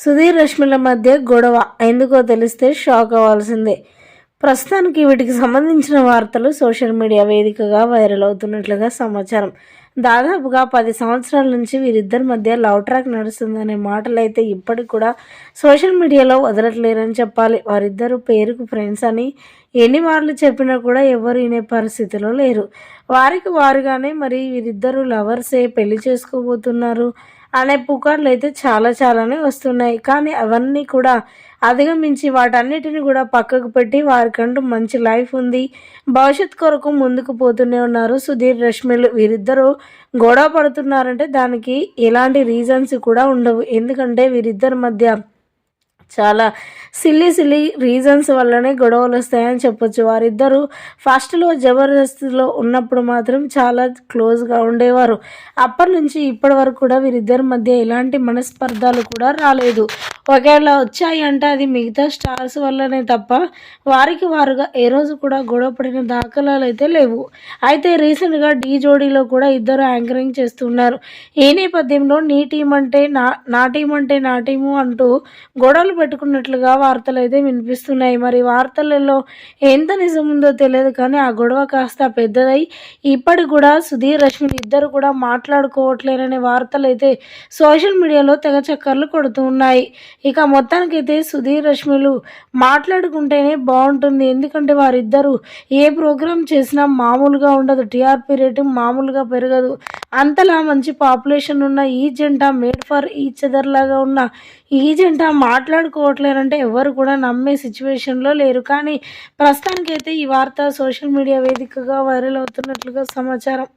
సుధీర్ రష్మిల మధ్య గొడవ. ఎందుకో తెలిస్తే షాక్ అవ్వాల్సిందే. ప్రస్తుతానికి వీటికి సంబంధించిన వార్తలు సోషల్ మీడియా వేదికగా వైరల్ అవుతున్నట్లుగా సమాచారం. దాదాపుగా పది సంవత్సరాల నుంచి వీరిద్దరి మధ్య లవ్ ట్రాక్ నడుస్తుందనే మాటలు అయితే ఇప్పటికి కూడా సోషల్ మీడియాలో వదలట్లేరని చెప్పాలి. వారిద్దరు పేరుకు ఫ్రెండ్స్ అని ఎన్ని మార్లు చెప్పినా కూడా ఎవరు వినే పరిస్థితిలో లేరు. వారికి వారుగానే మరి వీరిద్దరూ లవర్సే పెళ్ళి చేసుకోబోతున్నారు. అనే పుకార్లు అయితే చాలా చాలానే వస్తున్నాయి. కానీ అవన్నీ కూడా అధిగమించి వాటన్నిటిని కూడా పక్కకు పెట్టి వారికంటూ మంచి లైఫ్ ఉంది. భవిష్యత్ కొరకు ముందుకు పోతూనే ఉన్నారు సుధీర్ రష్మిలు. వీరిద్దరూ గొడవ పడుతున్నారంటే దానికి ఎలాంటి రీజన్స్ కూడా ఉండవు. ఎందుకంటే వీరిద్దరి మధ్య చాలా సిల్లీ సిల్లీ రీజన్స్ వల్లనే గొడవలు వస్తాయని చెప్పొచ్చు. వారిద్దరూ ఫస్ట్లో జబర్దస్త్లో ఉన్నప్పుడు మాత్రం చాలా క్లోజ్గా ఉండేవారు. అప్పటి నుంచి ఇప్పటి వరకు కూడా వీరిద్దరి మధ్య ఎలాంటి మనస్పర్ధాలు కూడా రాలేదు. ఒకవేళ వచ్చాయి అంటే అది మిగతా స్టార్స్ వల్లనే తప్ప వారికి వారుగా ఏ రోజు కూడా గొడవ పడిన దాఖలాలు అయితే లేవు. అయితే రీసెంట్గా డీ జోడీలో కూడా ఇద్దరు యాంకరింగ్ చేస్తున్నారు. ఈ నేపథ్యంలో నీ టీం అంటే నా నా టీం అంటే నా టీము అంటూ గొడవలు పెట్టుకున్నట్లుగా వార్తలు అయితే వినిపిస్తున్నాయి. మరి వార్తలలో ఎంత నిజం ఉందో తెలియదు కానీ ఆ గొడవ కాస్త పెద్దదై ఇప్పటి కూడా సుధీర్ రష్మిలు ఇద్దరు కూడా మాట్లాడుకోవట్లేరనే వార్తలు అయితే సోషల్ మీడియాలో తెగ చక్కర్లు కొడుతూ ఉన్నాయి. ఇక మొత్తానికైతే సుధీర్ రష్మిలు మాట్లాడుకుంటేనే బాగుంటుంది. ఎందుకంటే వారిద్దరూ ఏ ప్రోగ్రామ్ చేసినా మామూలుగా ఉండదు. టీఆర్పీ రేటు మామూలుగా పెరగదు. అంతలా మంచి పాపులేషన్ ఉన్న ఈ జంట మేడ్ ఫర్ ఈచ్ అదర్ లాగా ఉన్న ఈ జంట మాట్లాడుకోవట్లేరంటే ఎవరు కూడా నమ్మే సిచ్యువేషన్లో లేరు. కానీ ప్రస్తుతానికైతే ఈ వార్త సోషల్ మీడియా వేదికగా వైరల్ అవుతున్నట్లుగా సమాచారం.